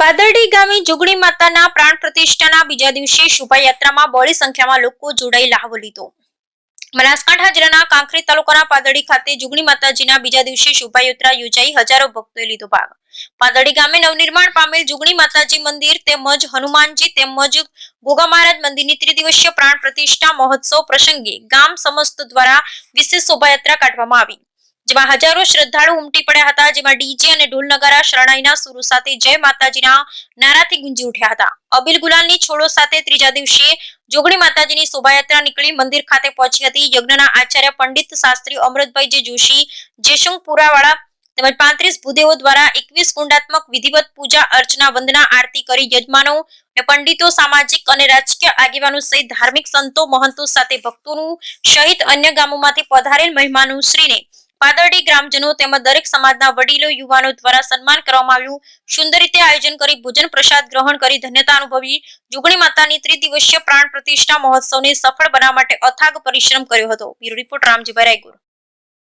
પાદરડી ગામે જુગડી માતાના પ્રાણ પ્રતિષ્ઠાના બીજા દિવસે શોભાયાત્રામાં બહોળી સંખ્યામાં લોકો જોડાઈ લાહવો લીધો. બનાસકાંઠા જિલ્લાના કાંકરી તાલુકાના પાદરડી ખાતે જુગણી માતાજીના બીજા દિવસે શોભાયાત્રા યોજાઈ હજારો ભક્તોએ લીધો ભાગ. પાદરડી ગામે નવનિર્માણ પામેલ જુગણી માતાજી મંદિર તેમજ હનુમાનજી તેમજ ગોગા મહારાજ મંદિરની ત્રિદિવસીય પ્રાણ પ્રતિષ્ઠા મહોત્સવ પ્રસંગે ગામ સમસ્ત દ્વારા વિશેષ શોભાયાત્રા કાઢવામાં આવી. જેમાં હજારો શ્રદ્ધાળુ ઉમટી પડ્યા હતા, જેમાં ડીજે અને ઢોલ નગારા શરણાઈના સુરો સાથે જય માતાજીના નારાથી ગુંજી ઉઠ્યા હતા. અબિલ ગુલાલની છોડો સાથે ત્રીજા દિવસે જોગણી માતાજીની શોભાયાત્રા નીકળી મંદિર ખાતે પહોંચી હતી. યજ્ઞના આચાર્ય પંડિત શાસ્ત્રી અમૃતભાઈ જોશી જેશંગપુરાવાળા તેમજ પાંત્રીસ ભૂદેવો દ્વારા એકવીસ કુંડાત્મક વિધિવત પૂજા અર્ચના વંદના આરતી કરી યજમાનો પંડિતો, સામાજિક અને રાજકીય આગેવાનો સહિત ધાર્મિક સંતો, મહંતો સાથે ભક્તોનું સહિત અન્ય ગામોમાંથી પધારેલ મહેમાનો, શ્રીને પાદરડી ગ્રામજનો તેમજ દરેક સમાજના વડીલો, યુવાનો દ્વારા સન્માન કરવામાં આવ્યું. સુંદર રીતે આયોજન કરી ભોજન પ્રસાદ ગ્રહણ કરી ધન્યતા અનુભવી. જુગણી માતાની ત્રિદિવસીય પ્રાણ પ્રતિષ્ઠા મહોત્સવને સફળ બનાવવા માટે અથાગ પરિશ્રમ કર્યો હતો. Bureau report Ramjibhai Raygur.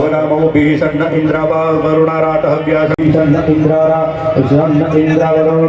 भवनामोभिः सन्न इन्द्रावा वरुणारातः व्यासं सन्न